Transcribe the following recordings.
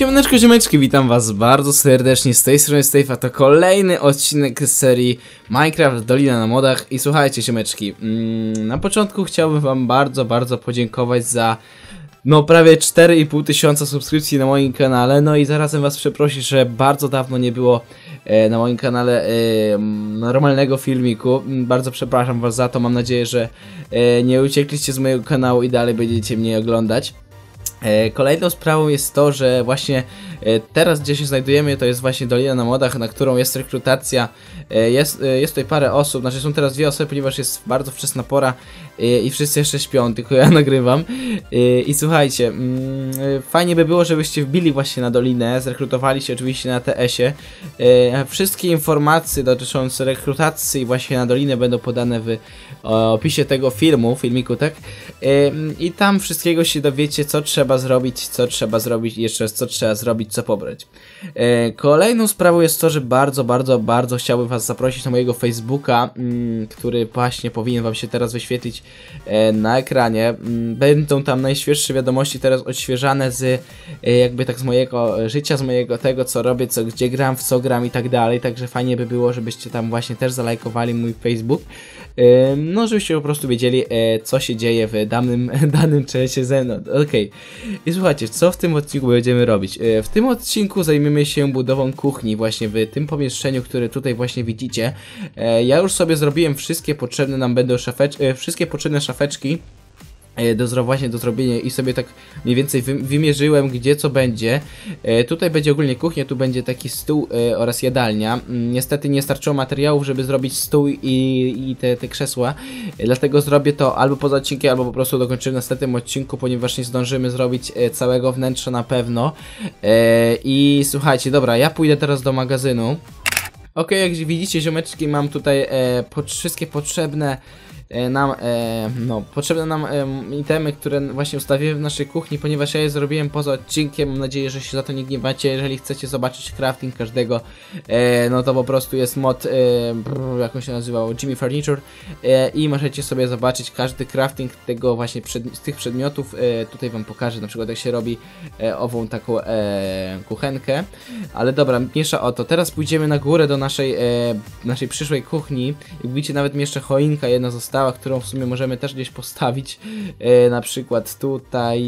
Siemaneczko, ziomeczki, witam was bardzo serdecznie z tej strony Steve, a to kolejny odcinek z serii Minecraft Dolina na modach. I słuchajcie, ziomeczki, mm, na początku chciałbym wam bardzo, bardzo podziękować za no prawie 4,5 tysiąca subskrypcji na moim kanale, no i zarazem was przeprosić, że bardzo dawno nie było e, na moim kanale e, normalnego filmiku, Mm, bardzo przepraszam was za to, mam nadzieję, że e, nie uciekliście z mojego kanału i dalej będziecie mnie oglądać. E, Kolejną sprawą jest to, że właśnie teraz gdzie się znajdujemy to jest właśnie Dolina na Modach, na którą jest rekrutacja. E, Jest, e, jest tutaj parę osób, znaczy są teraz dwie osoby, ponieważ jest bardzo wczesna pora e, i wszyscy jeszcze śpią, tylko ja nagrywam. E, I słuchajcie, mm, e, fajnie by było, żebyście wbili właśnie na Dolinę, zrekrutowali się oczywiście na TS-ie. E, Wszystkie informacje dotyczące rekrutacji właśnie na Dolinę będą podane w opisie tego filmu, filmiku, tak? I tam wszystkiego się dowiecie, co trzeba zrobić, co trzeba zrobić i jeszcze co trzeba zrobić, co pobrać. E, Kolejną sprawą jest to, że bardzo, bardzo, bardzo chciałbym Was zaprosić na mojego Facebooka, mm, który właśnie powinien Wam się teraz wyświetlić e, na ekranie. Mm, Będą tam najświeższe wiadomości teraz odświeżane z e, jakby tak z mojego życia, z mojego tego, co robię, co, gdzie gram, w co gram i tak dalej, także fajnie by było, żebyście tam właśnie też zalajkowali mój Facebook. No, żebyście po prostu wiedzieli, co się dzieje w danym, danym czasie ze mną. Okej. I słuchajcie, co w tym odcinku będziemy robić? W tym odcinku zajmiemy się budową kuchni, właśnie w tym pomieszczeniu, które tutaj właśnie widzicie. E, Ja już sobie zrobiłem wszystkie potrzebne nam będą szafeczki, wszystkie potrzebne szafeczki e, do zro, właśnie do zrobienia i sobie tak mniej więcej wy, wymierzyłem gdzie co będzie. E, tutaj będzie ogólnie kuchnia, tu będzie taki stół e, oraz jadalnia. Mm, Niestety nie starczyło materiałów, żeby zrobić stół i, i te, te krzesła, e, dlatego zrobię to albo poza odcinkiem, albo po prostu dokończymy w następnym odcinku, ponieważ nie zdążymy zrobić e, całego wnętrza na pewno. E, I słuchajcie, dobra, ja pójdę teraz do magazynu. Ok, jak widzicie, ziomeczki, mam tutaj e, pod, wszystkie potrzebne e, nam, e, no, potrzebne nam e, itemy, które właśnie ustawiłem w naszej kuchni, ponieważ ja je zrobiłem poza odcinkiem. Mam nadzieję, że się za to nie gniewacie. Jeżeli chcecie zobaczyć crafting każdego, e, no to po prostu jest mod, e, brr, jak on się nazywał, Jimmy Furniture e, i możecie sobie zobaczyć każdy crafting tego właśnie przed, z tych przedmiotów. E, tutaj wam pokażę na przykład jak się robi e, ową taką e, kuchenkę. Ale dobra, mniejsza o to. Teraz pójdziemy na górę do naszej, e, naszej przyszłej kuchni. Jak widzicie, nawet mi jeszcze choinka jedna została, którą w sumie możemy też gdzieś postawić. E, na przykład tutaj,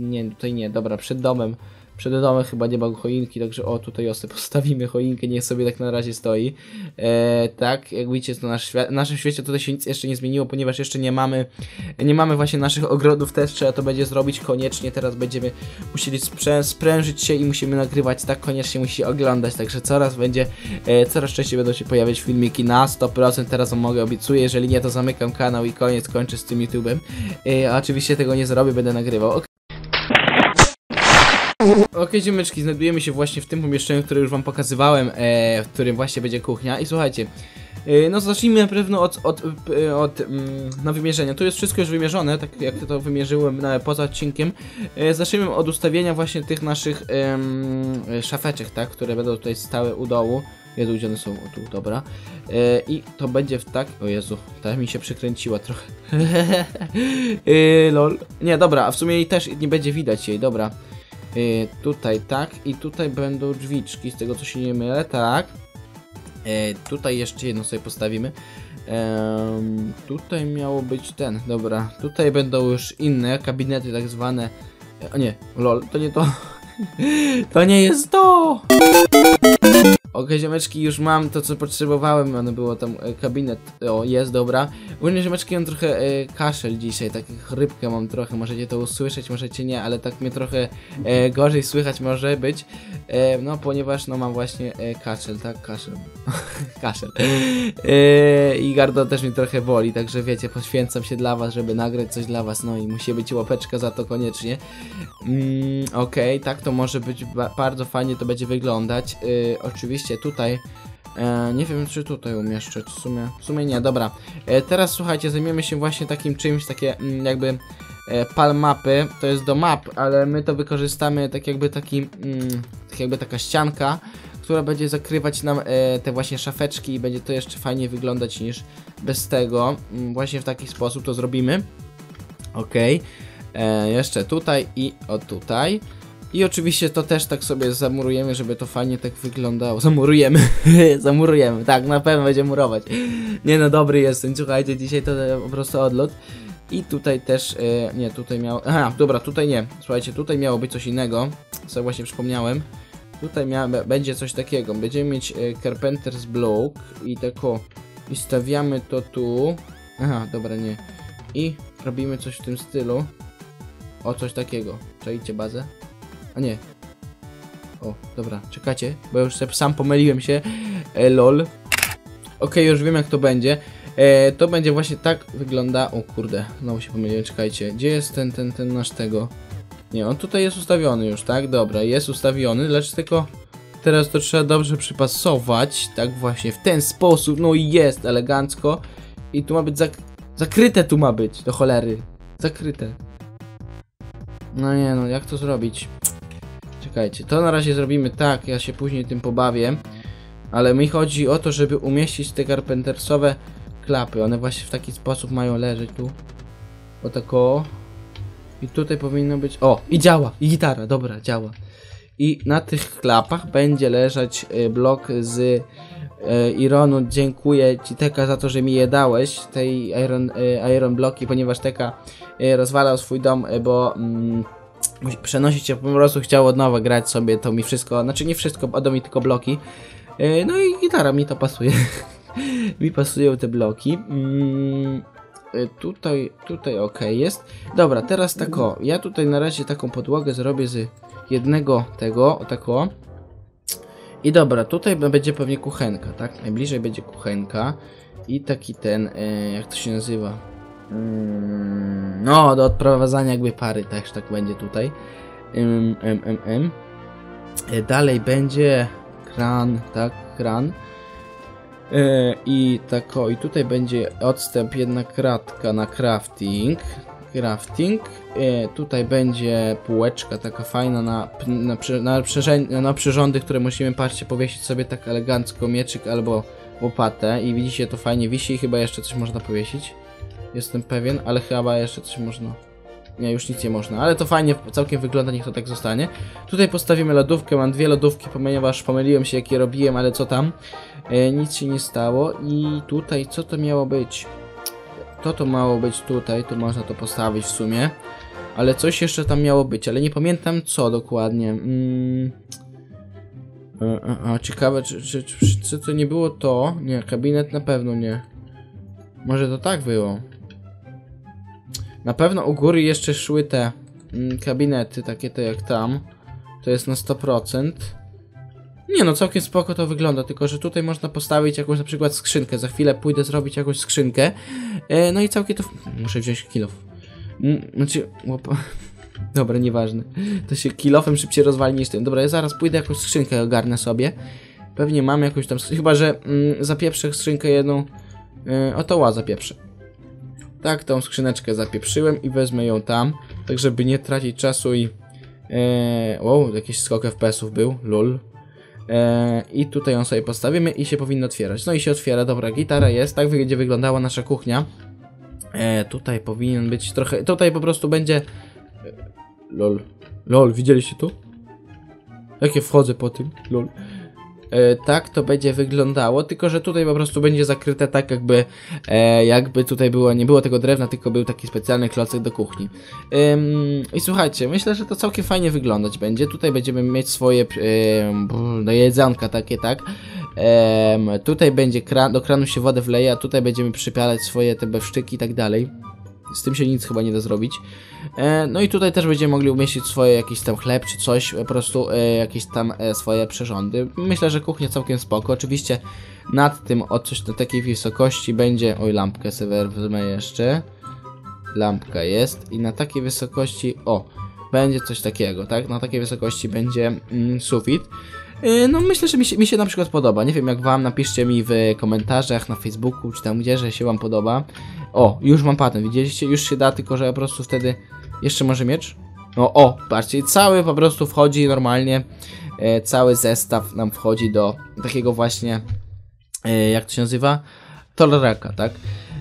nie, tutaj nie, dobra, przed domem. Przed domem chyba nie ma choinki, także o, tutaj osy postawimy choinkę, niech sobie tak na razie stoi. E, tak, jak widzicie, to nasz świat, w naszym świecie tutaj się nic jeszcze nie zmieniło, ponieważ jeszcze nie mamy, nie mamy właśnie naszych ogrodów, też trzeba to będzie zrobić koniecznie, teraz będziemy musieli sprę sprężyć się i musimy nagrywać, tak koniecznie musi oglądać, także coraz będzie, e, coraz częściej będą się pojawiać filmiki na 100%, teraz mogę obiecuję, jeżeli nie to zamykam kanał i koniec, kończę z tym YouTube'em. E, oczywiście tego nie zrobię, będę nagrywał. Ok. Okej, ziomeczki, znajdujemy się właśnie w tym pomieszczeniu, które już wam pokazywałem, e, w którym właśnie będzie kuchnia. I słuchajcie, e, no zacznijmy na pewno od, od, e, od mm, na wymierzenia. Tu jest wszystko już wymierzone, tak jak to wymierzyłem na, poza odcinkiem. E, zacznijmy od ustawienia właśnie tych naszych em, szafeczek, tak, które będą tutaj stałe u dołu. Jezu, gdzie one są? O, tu, dobra. E, I to będzie w tak... O Jezu, ta mi się przykręciła trochę. e, lol. Nie, dobra, a w sumie jej też nie będzie widać jej, dobra. Y, tutaj tak i tutaj będą drzwiczki, z tego co się nie mylę, tak. Y, tutaj jeszcze jedno sobie postawimy. Tutaj miało być ten, dobra. Tutaj będą już inne kabinety tak zwane. E, O nie, lol, to nie to. To nie jest to! Okej, ziomeczki, już mam to, co potrzebowałem. Ono było tam e, kabinet. O, jest, dobra. Ogólnie, ziomeczki, mam trochę e, kaszel dzisiaj, tak chrypkę mam trochę. Możecie to usłyszeć, możecie nie, ale tak mnie trochę e, gorzej słychać może być. E, no, ponieważ, no, mam właśnie e, kaszel, tak? Kaszel. kaszel. E, I gardło też mi trochę boli, także wiecie, poświęcam się dla was, żeby nagrać coś dla was. No i musi być łapeczka za to koniecznie. Mm, Okej, tak to może być ba bardzo fajnie to będzie wyglądać. Y, oczywiście tutaj. E, nie wiem, czy tutaj umieszczę, w sumie, w sumie nie, dobra. E, teraz słuchajcie, zajmiemy się właśnie takim czymś, takie mm, jakby e, mapy, to jest do map, ale my to wykorzystamy tak jakby taki, mm, tak jakby taka ścianka, która będzie zakrywać nam e, te właśnie szafeczki i będzie to jeszcze fajniej wyglądać niż bez tego. Mm, właśnie w taki sposób to zrobimy. Okej. E, jeszcze tutaj i o tutaj. I oczywiście to też tak sobie zamurujemy, żeby to fajnie tak wyglądało. Zamurujemy, zamurujemy, tak, na pewno będzie murować. Nie no, dobry jestem, słuchajcie, dzisiaj to po prostu odlot. I tutaj też, e, nie, tutaj miał, aha, dobra, tutaj nie, słuchajcie, tutaj miało być coś innego, co właśnie przypomniałem. Tutaj mia, będzie coś takiego, będziemy mieć e, Carpenter's Block i tako, i stawiamy to tu. Aha, dobra, nie. I robimy coś w tym stylu. O, coś takiego. Czajcie bazę? A nie. O, dobra, czekajcie, bo już sam pomyliłem się. E, lol. Okej, już wiem jak to będzie. E, to będzie właśnie tak wygląda. O kurde, znowu się pomyliłem, czekajcie. Gdzie jest ten, ten, ten nasz tego? Nie, on tutaj jest ustawiony już, tak? Dobra, jest ustawiony, lecz tylko teraz to trzeba dobrze przypasować. Tak właśnie, w ten sposób. No i jest, elegancko. I tu ma być zak zakryte, tu ma być, do cholery. Zakryte. No nie no, jak to zrobić? Czekajcie, to na razie zrobimy tak, ja się później tym pobawię. Ale mi chodzi o to, żeby umieścić te carpentersowe klapy. One właśnie w taki sposób mają leżeć tu. O tako. I tutaj powinno być... O! I działa! I gitara, dobra, działa. I na tych klapach będzie leżeć y, blok z y, Ironu. Dziękuję Ci Teka za to, że mi je dałeś, tej Iron, y, iron bloki, ponieważ Teka rozwalał swój dom, bo... Mm, przenosić się, po prostu chciał od nowa grać sobie, to mi wszystko, znaczy nie wszystko, oddał mi tylko bloki. Y, no i gitara mi to pasuje. mi pasują te bloki. Mm, y, tutaj, tutaj ok jest. Dobra, teraz tak o. Ja tutaj na razie taką podłogę zrobię z jednego tego, o tak o. I dobra, tutaj będzie pewnie kuchenka, tak? Najbliżej będzie kuchenka. I taki ten, e, jak to się nazywa? Mm, no, do odprowadzania jakby pary, też tak będzie tutaj. Ym, ym. E, Dalej będzie kran, tak? Kran. E, I tak o, i tutaj będzie odstęp, jedna kratka na crafting. Crafting. E, tutaj będzie półeczka taka fajna na, na, na, na przyrządy, które musimy, patrzcie, powiesić sobie tak elegancko mieczyk albo łopatę. I widzicie, to fajnie wisi chyba jeszcze coś można powiesić. Jestem pewien, ale chyba jeszcze coś można. Nie, już nic nie można, ale to fajnie całkiem wygląda, niech to tak zostanie. Tutaj postawimy lodówkę, mam dwie lodówki, ponieważ pomyliłem się jakie robiłem, ale co tam. E, nic się nie stało i tutaj co to miało być? To to miało być tutaj, tu można to postawić w sumie. Ale coś jeszcze tam miało być, ale nie pamiętam co dokładnie. Mm. E, A, a, ciekawe, czy, czy, czy, czy to nie było to? Nie, kabinet na pewno nie. Może to tak było. Na pewno u góry jeszcze szły te mm, kabinety, takie te jak tam. To jest na 100%. Nie no, całkiem spoko to wygląda, tylko że tutaj można postawić jakąś na przykład skrzynkę. Za chwilę pójdę zrobić jakąś skrzynkę. E, no i całkiem to... Muszę wziąć kilof. Mm, Znaczy... Łopa... Dobra, nieważne. To się kilofem szybciej rozwali niż tym. Dobra, ja zaraz pójdę jakąś skrzynkę ogarnę sobie. Pewnie mam jakąś tam... Chyba, że mm, zapieprzę skrzynkę jedną... E, oto ła zapieprzę. Tak, tą skrzyneczkę zapieprzyłem i wezmę ją tam, tak żeby nie tracić czasu i... E, wow, jakiś skok FPS-ów był, lol. E, I tutaj ją sobie postawimy i się powinno otwierać. No i się otwiera, dobra, gitara jest, tak będzie wyglądała nasza kuchnia. E, tutaj powinien być trochę, tutaj po prostu będzie... E, lol, lol, widzieliście to? Jak ja wchodzę po tym, lol. E, tak to będzie wyglądało, tylko że tutaj po prostu będzie zakryte tak jakby e, jakby tutaj było, nie było tego drewna, tylko był taki specjalny klocek do kuchni. I słuchajcie, myślę, że to całkiem fajnie wyglądać będzie. Tutaj będziemy mieć swoje do jedzonka takie, tak. Tutaj będzie kran, do kranu się wodę wleje, a tutaj będziemy przypialać swoje te bewsztyki i tak dalej. Z tym się nic chyba nie da zrobić. E, no i tutaj też będziemy mogli umieścić swoje jakiś tam chleb czy coś, po prostu e, jakieś tam e, swoje przyrządy. Myślę, że kuchnia całkiem spoko. Oczywiście nad tym od coś do takiej wysokości będzie... Oj, lampkę sobie wezmę jeszcze. Lampka jest i na takiej wysokości... O, będzie coś takiego, tak? Na takiej wysokości będzie mm, sufit. Yy, No myślę, że mi się, mi się na przykład podoba. Nie wiem jak wam, napiszcie mi w komentarzach na Facebooku, czy tam gdzie, że się wam podoba. O, już mam patent, widzieliście? Już się da, tylko że po prostu wtedy... Jeszcze może miecz? No o, patrzcie, cały po prostu wchodzi normalnie, e, cały zestaw nam wchodzi do takiego właśnie, e, jak to się nazywa? Toleraka, tak?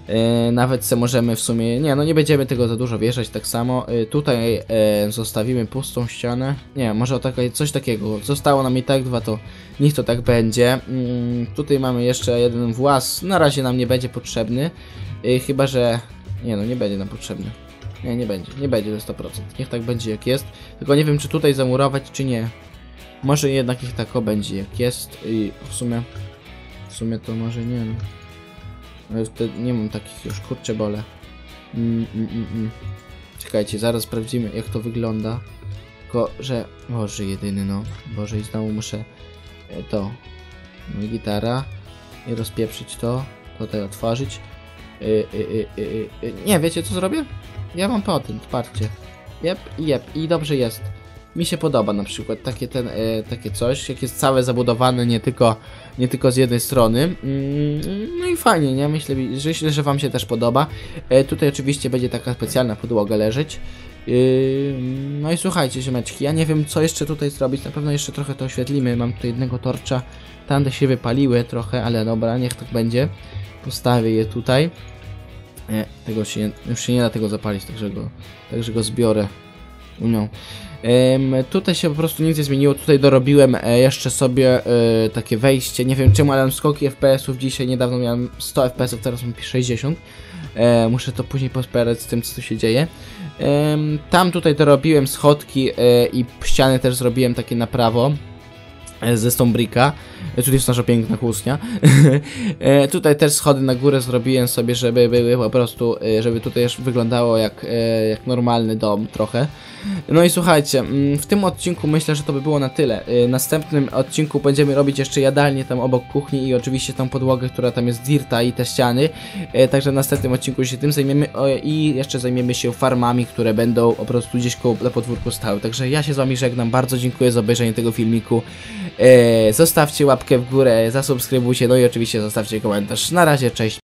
E, nawet se możemy w sumie, nie no nie będziemy tego za dużo wieszać tak samo. E, tutaj e, zostawimy pustą ścianę. Nie, może o takie, coś takiego. Zostało nam i tak dwa, to niech to tak będzie. Mm, tutaj mamy jeszcze jeden włas, na razie nam nie będzie potrzebny. Chyba, że... Nie no, nie będzie nam potrzebny. Nie, nie będzie, nie będzie to 100%. Niech tak będzie jak jest. Tylko nie wiem, czy tutaj zamurować, czy nie. Może jednak niech tak będzie jak jest i w sumie... W sumie to może nie no. Ale wtedy nie mam takich już, kurczę bole. Mm, mm, mm, mm. Czekajcie, zaraz sprawdzimy jak to wygląda. Tylko, że... Boże jedyny no. Boże i znowu muszę e, to. No gitara. I rozpieprzyć to. Tutaj otworzyć. Y, y, y. Nie, wiecie co zrobię? Ja mam patent, patrzcie. Jep, jep, i dobrze jest. Mi się podoba na przykład takie, ten, e, takie coś, jak jest całe zabudowane, nie tylko, nie tylko z jednej strony. Mm, no i fajnie, nie? Myślę, że, myślę, że Wam się też podoba. E, tutaj oczywiście będzie taka specjalna podłoga leżeć. Yy, no i słuchajcie, ziomeczki, ja nie wiem co jeszcze tutaj zrobić, na pewno jeszcze trochę to oświetlimy. Mam tutaj jednego torcza, tam się wypaliły trochę, ale dobra, niech tak będzie. Postawię je tutaj. Nie, tego się już się nie da tego zapalić, także go, także go zbiorę. No. Tutaj się po prostu nic nie zmieniło. Tutaj dorobiłem e, jeszcze sobie e, takie wejście. Nie wiem czemu, ale skoki FPS-ów. Dzisiaj niedawno miałem 100 FPS-ów, teraz mam 60. E, muszę to później pospierać z tym, co tu się dzieje. Tam tutaj dorobiłem schodki e, i ściany też zrobiłem takie na prawo e, ze Stonebricka. E, Tutaj jest nasza piękna kłótnia. e, tutaj też schody na górę zrobiłem sobie, żeby były po prostu, e, żeby tutaj już wyglądało jak, jak normalny dom trochę. No i słuchajcie, mm, w tym odcinku myślę, że to by było na tyle. W następnym odcinku będziemy robić jeszcze jadalnię tam obok kuchni i oczywiście tą podłogę, która tam jest dirta i te ściany. Także w następnym odcinku się tym zajmiemy i jeszcze zajmiemy się farmami, które będą po prostu gdzieś koło na podwórku stały. Także ja się z wami żegnam, bardzo dziękuję za obejrzenie tego filmiku. Zostawcie łapkę w górę, zasubskrybujcie, no i oczywiście zostawcie komentarz. Na razie, cześć.